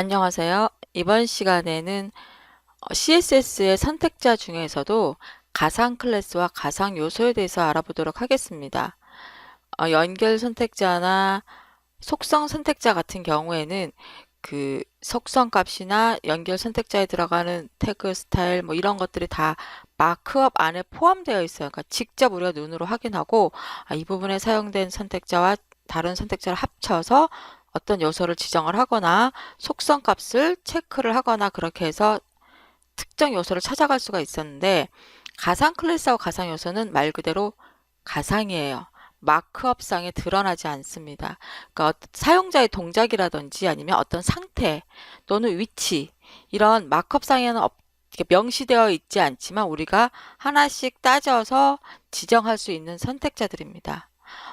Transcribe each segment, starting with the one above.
안녕하세요. 이번 시간에는 CSS의 선택자 중에서도 가상 클래스와 가상 요소에 대해서 알아보도록 하겠습니다. 어, 연결 선택자나 속성 선택자 같은 경우에는 그 속성 값이나 연결 선택자에 들어가는 태그 스타일 뭐 이런 것들이 다 마크업 안에 포함되어 있어요. 그러니까 직접 우리가 눈으로 확인하고 아, 이 부분에 사용된 선택자와 다른 선택자를 합쳐서 어떤 요소를 지정을 하거나 속성 값을 체크를 하거나 그렇게 해서 특정 요소를 찾아갈 수가 있었는데 가상 클래스하고 가상 요소는 말 그대로 가상이에요. 마크업상에 드러나지 않습니다. 그러니까 사용자의 동작이라든지 아니면 어떤 상태 또는 위치 이런 마크업상에는 없- 명시되어 있지 않지만 우리가 하나씩 따져서 지정할 수 있는 선택자들입니다.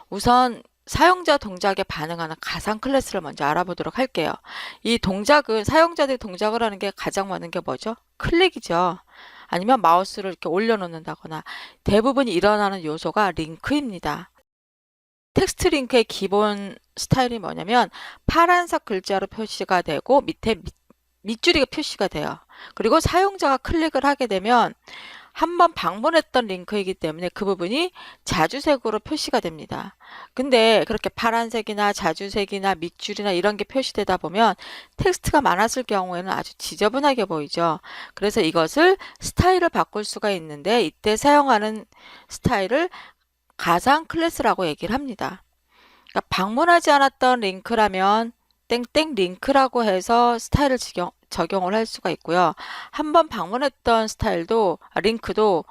우선 사용자 동작에 반응하는 가상 클래스를 먼저 알아보도록 할게요. 이 동작은 사용자들이 동작을 하는 게 가장 많은 게 뭐죠? 클릭이죠. 아니면 마우스를 이렇게 올려놓는다거나 대부분 일어나는 요소가 링크입니다. 텍스트 링크의 기본 스타일이 뭐냐면 파란색 글자로 표시가 되고 밑에 밑, 밑줄이가 표시가 돼요. 그리고 사용자가 클릭을 하게 되면 한 번 방문했던 링크이기 때문에 그 부분이 자주색으로 표시가 됩니다. 근데 그렇게 파란색이나 자주색이나 밑줄이나 이런 게 표시되다 보면 텍스트가 많았을 경우에는 아주 지저분하게 보이죠. 그래서 이것을 스타일을 바꿀 수가 있는데 이때 사용하는 스타일을 가상 클래스라고 얘기를 합니다. 그러니까 방문하지 않았던 링크라면 땡땡 링크라고 해서 스타일을 지경, 적용을 할 수가 있고요. 한번 방문했던 스타일도 아, 링크도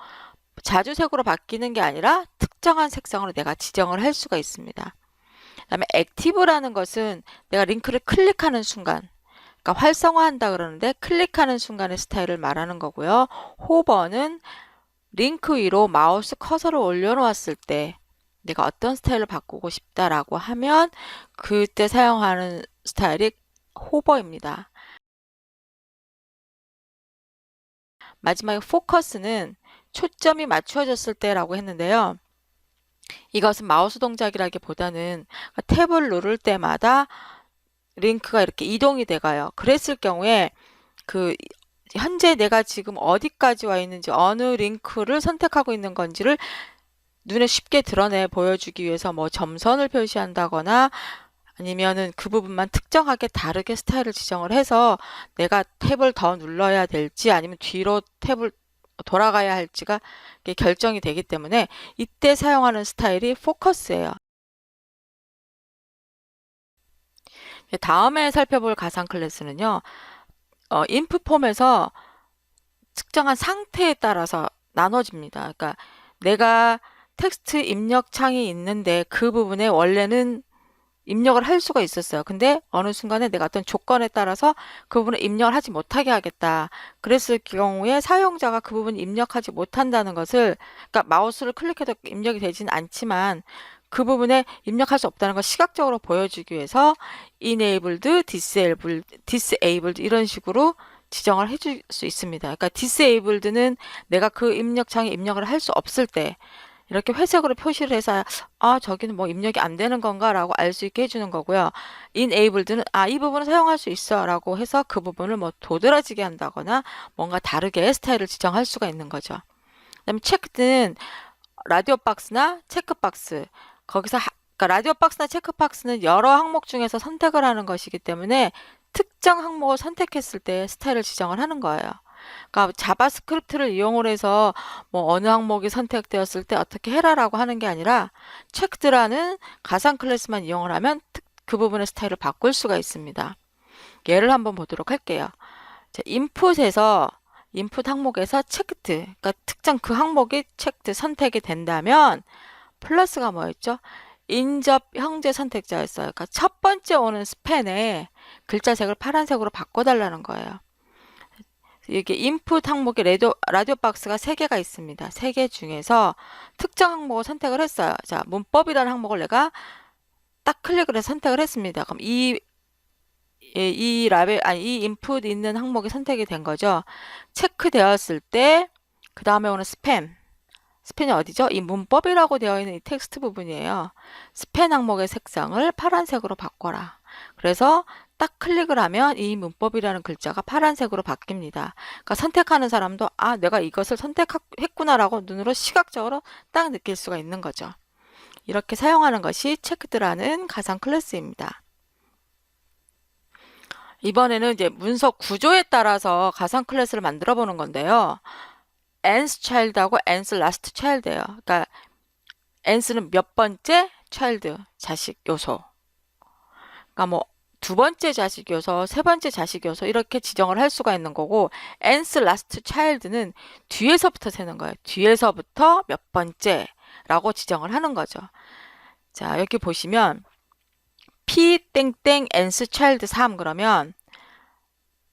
자주 색으로 바뀌는 게 아니라 특정한 색상으로 내가 지정을 할 수가 있습니다. 그다음에 액티브라는 것은 내가 링크를 클릭하는 순간 그러니까 활성화한다 그러는데 클릭하는 순간의 스타일을 말하는 거고요. 호버는 링크 위로 마우스 커서를 올려놓았을 때 내가 어떤 스타일을 바꾸고 싶다라고 하면 그때 사용하는 스타일이 호버입니다. 마지막에 포커스는 초점이 맞추어졌을 때라고 했는데요. 이것은 마우스 동작이라기보다는 탭을 누를 때마다 링크가 이렇게 이동이 돼가요. 그랬을 경우에 그 현재 내가 지금 어디까지 와 있는지 어느 링크를 선택하고 있는 건지를 눈에 쉽게 드러내 보여주기 위해서 뭐 점선을 표시한다거나 아니면은 그 부분만 특정하게 다르게 스타일을 지정을 해서 내가 탭을 더 눌러야 될지 아니면 뒤로 탭을 돌아가야 할지가 결정이 되기 때문에 이때 사용하는 스타일이 포커스예요. 네, 다음에 살펴볼 가상 클래스는요. 어, 인풋 폼에서 특정한 상태에 따라서 나눠집니다. 그러니까 내가 텍스트 입력 창이 있는데 그 부분에 원래는 입력을 할 수가 있었어요. 근데 어느 순간에 내가 어떤 조건에 따라서 그 부분을 입력을 하지 못하게 하겠다. 그랬을 경우에 사용자가 그 부분을 입력하지 못한다는 것을 그러니까 마우스를 클릭해도 입력이 되지는 않지만 그 부분에 입력할 수 없다는 걸 시각적으로 보여주기 위해서 enabled, disabled, disabled 이런 식으로 지정을 해줄 수 있습니다. 그러니까 disabled는 내가 그 입력창에 입력을 할 수 없을 때 이렇게 회색으로 표시를 해서 아 저기는 뭐 입력이 안 되는 건가라고 알 수 있게 해주는 거고요. enabled는 아 이 부분을 사용할 수 있어라고 해서 그 부분을 뭐 도드라지게 한다거나 뭔가 다르게 스타일을 지정할 수가 있는 거죠. 그다음에 checked는 라디오 박스나 체크 박스 거기서 하, 그러니까 라디오 박스나 체크 박스는 여러 항목 중에서 선택을 하는 것이기 때문에 특정 항목을 선택했을 때 스타일을 지정을 하는 거예요. 그러니까 자바스크립트를 이용을 해서 뭐 어느 항목이 선택되었을 때 어떻게 해라라고 하는 게 아니라 체크드라는 가상 클래스만 이용을 하면 특- 그 부분의 스타일을 바꿀 수가 있습니다. 예를 한번 보도록 할게요. 자, 인풋에서 인풋 항목에서 체크드, 그러니까 특정 그 항목이 체크드 선택이 된다면 플러스가 뭐였죠? 인접 형제 선택자였어요. 그러니까 첫 번째 오는 스팬에 글자색을 파란색으로 바꿔달라는 거예요. 이게 인풋 항목에 라디오, 라디오 박스가 세개가 있습니다. 세 개 중에서 특정 항목을 선택을 했어요. 자, 문법이라는 항목을 내가 딱 클릭을 해서 선택을 했습니다. 그럼 이, 예, 이 라벨, 아니, 이 인풋 있는 항목이 선택이 된 거죠. 체크되었을 때, 그 다음에 오는 스팸. 스팬이 어디죠? 이 문법이라고 되어 있는 이 텍스트 부분이에요. 스팬 항목의 색상을 파란색으로 바꿔라. 그래서 딱 클릭을 하면 이 문법이라는 글자가 파란색으로 바뀝니다. 그러니까 선택하는 사람도 아, 내가 이것을 선택했구나라고 눈으로 시각적으로 딱 느낄 수가 있는 거죠. 이렇게 사용하는 것이 체크드라는 가상 클래스입니다. 이번에는 이제 문서 구조에 따라서 가상 클래스를 만들어 보는 건데요. ends child하고 ends last child예요. 그러니까 ends는 몇 번째 child 자식 요소. 그러니까 뭐 두 번째 자식 요소, 세 번째 자식 요소 이렇게 지정을 할 수가 있는 거고 ends last child는 뒤에서부터 세는 거예요. 뒤에서부터 몇 번째라고 지정을 하는 거죠. 자, 여기 보시면 p 땡땡 ends child 3 그러면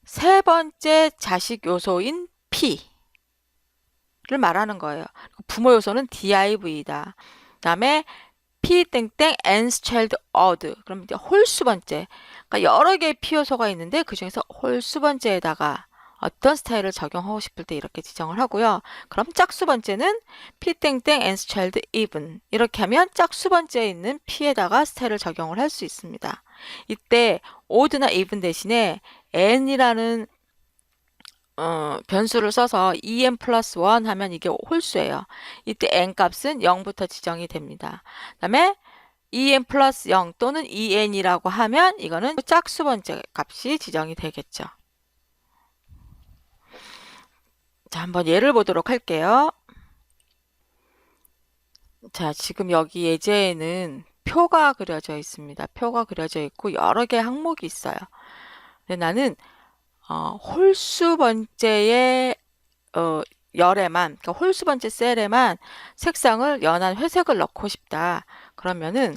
세 번째 자식 요소인 p를 말하는 거예요. 부모 요소는 div다. 그다음에 p 땡땡 ends child 그럼 이제 홀수 번째. 그러니까 여러 개의 p 요소가 있는데 그 중에서 홀수 번째에다가 어떤 스타일을 적용하고 싶을 때 이렇게 지정을 하고요. 그럼 짝수 번째는 p 땡땡 ends child 이렇게 하면 짝수 번째에 있는 p에다가 스타일을 적용을 할 수 있습니다. 이때 odd나 even 대신에 n이라는 어, 변수를 써서 en 플러스 1 하면 이게 홀수예요. 이때 n 값은 0부터 지정이 됩니다. 그 다음에 en 플러스 0 또는 en이라고 하면 이거는 짝수 번째 값이 지정이 되겠죠. 자, 한번 예를 보도록 할게요. 자, 지금 여기 예제에는 표가 그려져 있습니다. 표가 그려져 있고 여러 개 항목이 있어요. 근데 나는 어, 홀수 번째의 어, 열에만, 그러니까 홀수 번째 셀에만 색상을 연한 회색을 넣고 싶다. 그러면은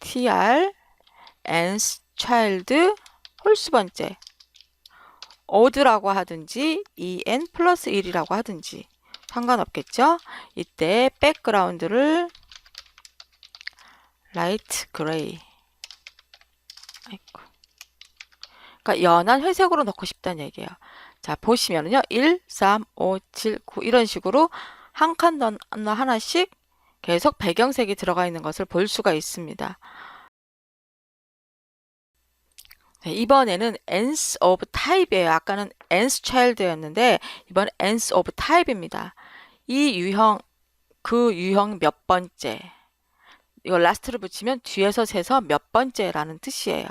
tr ends child 홀수 번째 odd라고 하든지 en 플러스 1이라고 하든지 상관없겠죠? 이때 백그라운드를 라이트 그레이 아이고. 그러니까 연한 회색으로 넣고 싶다는 얘기예요. 자, 보시면은요. 1, 3, 5, 7, 9 이런 식으로 한칸더 하나씩 계속 배경색이 들어가 있는 것을 볼 수가 있습니다. 네, 이번에는 ends of type이에요. 아까는 ends child였는데 이번엔 ends of type입니다. 이 유형, 그 유형 몇 번째. 이거 last를 붙이면 뒤에서 세서 몇 번째라는 뜻이에요.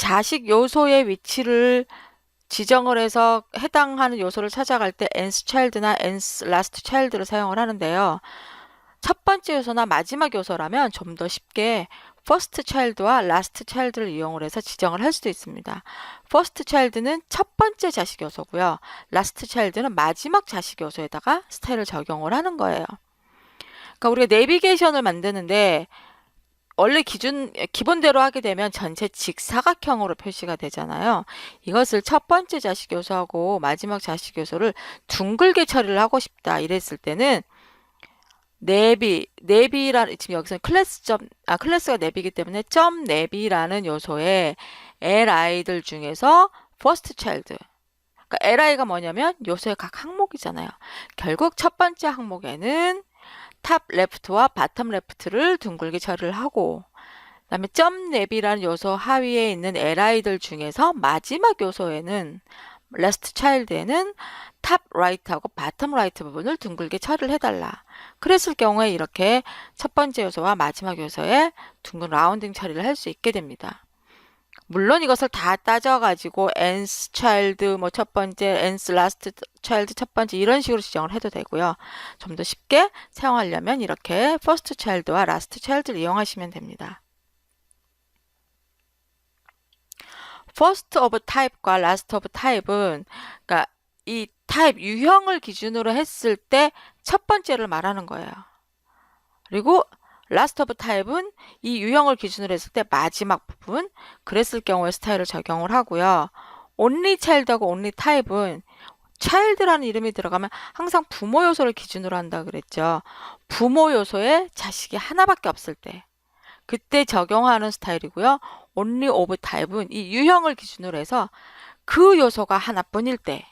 자식 요소의 위치를 지정을 해서 해당하는 요소를 찾아갈 때 ends child나 ends last child를 사용을 하는데요. 첫 번째 요소나 마지막 요소라면 좀 더 쉽게 first child와 last child를 이용을 해서 지정을 할 수도 있습니다. first child는 첫 번째 자식 요소고요. last child는 마지막 자식 요소에다가 스타일을 적용을 하는 거예요. 그러니까 우리가 내비게이션을 만드는데 원래 기준 기본대로 하게 되면 전체 직사각형으로 표시가 되잖아요. 이것을 첫 번째 자식 요소하고 마지막 자식 요소를 둥글게 처리를 하고 싶다 이랬을 때는 내비 내비라는 지금 여기서 클래스 점 아 클래스가 내비이기 때문에 점 내비라는 요소에 li들 중에서 first child 그러니까 li가 뭐냐면 요소의 각 항목이잖아요. 결국 첫 번째 항목에는 탑 레프트와 바텀 레프트를 둥글게 처리를 하고 그 다음에 점 랩이라는 요소 하위에 있는 li들 중에서 마지막 요소에는 레스트 차일드에는 탑 라이트하고 바텀 라이트 부분을 둥글게 처리를 해달라. 그랬을 경우에 이렇게 첫 번째 요소와 마지막 요소에 둥근 라운딩 처리를 할 수 있게 됩니다. 물론 이것을 다 따져가지고 ends child 뭐 첫 번째, ends last child 첫 번째 이런 식으로 지정을 해도 되고요. 좀 더 쉽게 사용하려면 이렇게 first child와 last child를 이용하시면 됩니다. first of type과 last of type은 그러니까 이 type 유형을 기준으로 했을 때 첫 번째를 말하는 거예요. 그리고 last of type은 이 유형을 기준으로 했을 때 마지막 부분 그랬을 경우에 스타일을 적용을 하고요. only child하고 only type은 child라는 이름이 들어가면 항상 부모 요소를 기준으로 한다 그랬죠. 부모 요소에 자식이 하나밖에 없을 때 그때 적용하는 스타일이고요. only of type은 이 유형을 기준으로 해서 그 요소가 하나뿐일 때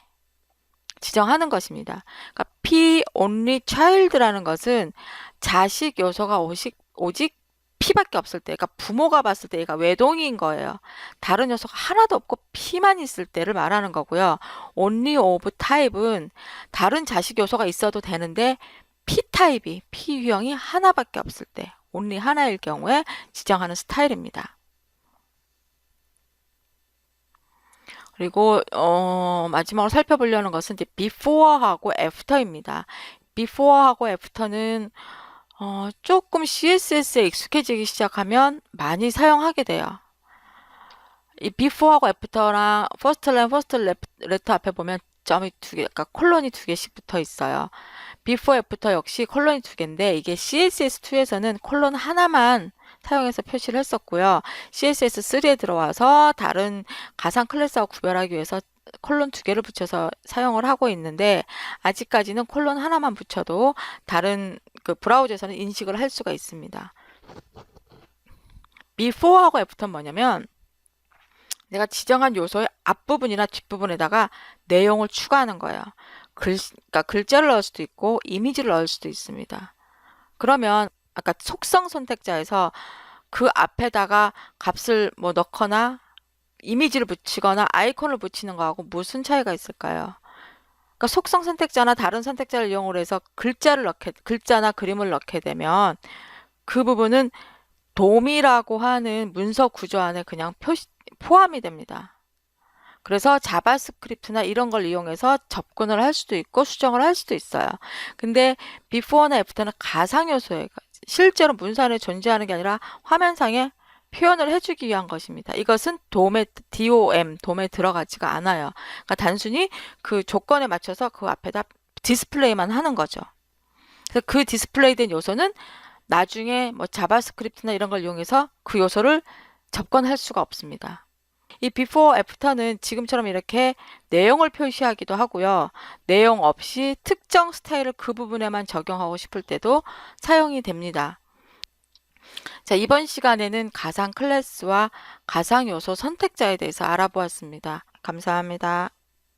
지정하는 것입니다. 그러니까 only child라는 것은 자식 요소가 오직, 오직 P밖에 없을 때, 그러니까 부모가 봤을 때 얘가 외동인 거예요. 다른 요소가 하나도 없고 P만 있을 때를 말하는 거고요. only of 타입은 다른 자식 요소가 있어도 되는데 P 타입이 P 유형이 하나밖에 없을 때, only 하나일 경우에 지정하는 스타일입니다. 그리고 어, 마지막으로 살펴보려는 것은 이제 before하고 after입니다. before하고 after는 어, 조금 CSS에 익숙해지기 시작하면 많이 사용하게 돼요. 이 before하고 after랑 first line, first letter 앞에 보면 점이 두 개, 그러니까 콜론이 두 개씩 붙어 있어요. before, after 역시 콜론이 두 개인데 이게 CSS2에서는 콜론 하나만 사용해서 표시를 했었고요. CSS3에 들어와서 다른 가상 클래스하고 구별하기 위해서 콜론 두 개를 붙여서 사용을 하고 있는데 아직까지는 콜론 하나만 붙여도 다른 그 브라우저에서는 인식을 할 수가 있습니다. before하고 after는 뭐냐면 내가 지정한 요소의 앞부분이나 뒷부분에다가 내용을 추가하는 거예요. 글, 그러니까 글자를 넣을 수도 있고 이미지를 넣을 수도 있습니다. 그러면 아까 속성 선택자에서 그 앞에다가 값을 뭐 넣거나 이미지를 붙이거나 아이콘을 붙이는 거하고 무슨 차이가 있을까요? 그러니까 속성 선택자나 다른 선택자를 이용을 해서 글자를 넣게 글자나 그림을 넣게 되면 그 부분은 돔이라고 하는 문서 구조 안에 그냥 표시 포함이 됩니다. 그래서 자바스크립트나 이런 걸 이용해서 접근을 할 수도 있고 수정을 할 수도 있어요. 근데 before나 after는 가상 요소예요. 실제로 문서 안에 존재하는 게 아니라 화면상에 표현을 해주기 위한 것입니다. 이것은 돔에 DOM 돔에 들어가지가 않아요. 그러니까 단순히 그 조건에 맞춰서 그 앞에다 디스플레이만 하는 거죠. 그래서 그 디스플레이된 요소는 나중에 뭐 자바스크립트나 이런 걸 이용해서 그 요소를 접근할 수가 없습니다. 이 before, after는 지금처럼 이렇게 내용을 표시하기도 하고요. 내용 없이 특정 스타일을 그 부분에만 적용하고 싶을 때도 사용이 됩니다. 자, 이번 시간에는 가상 클래스와 가상 요소 선택자에 대해서 알아보았습니다. 감사합니다.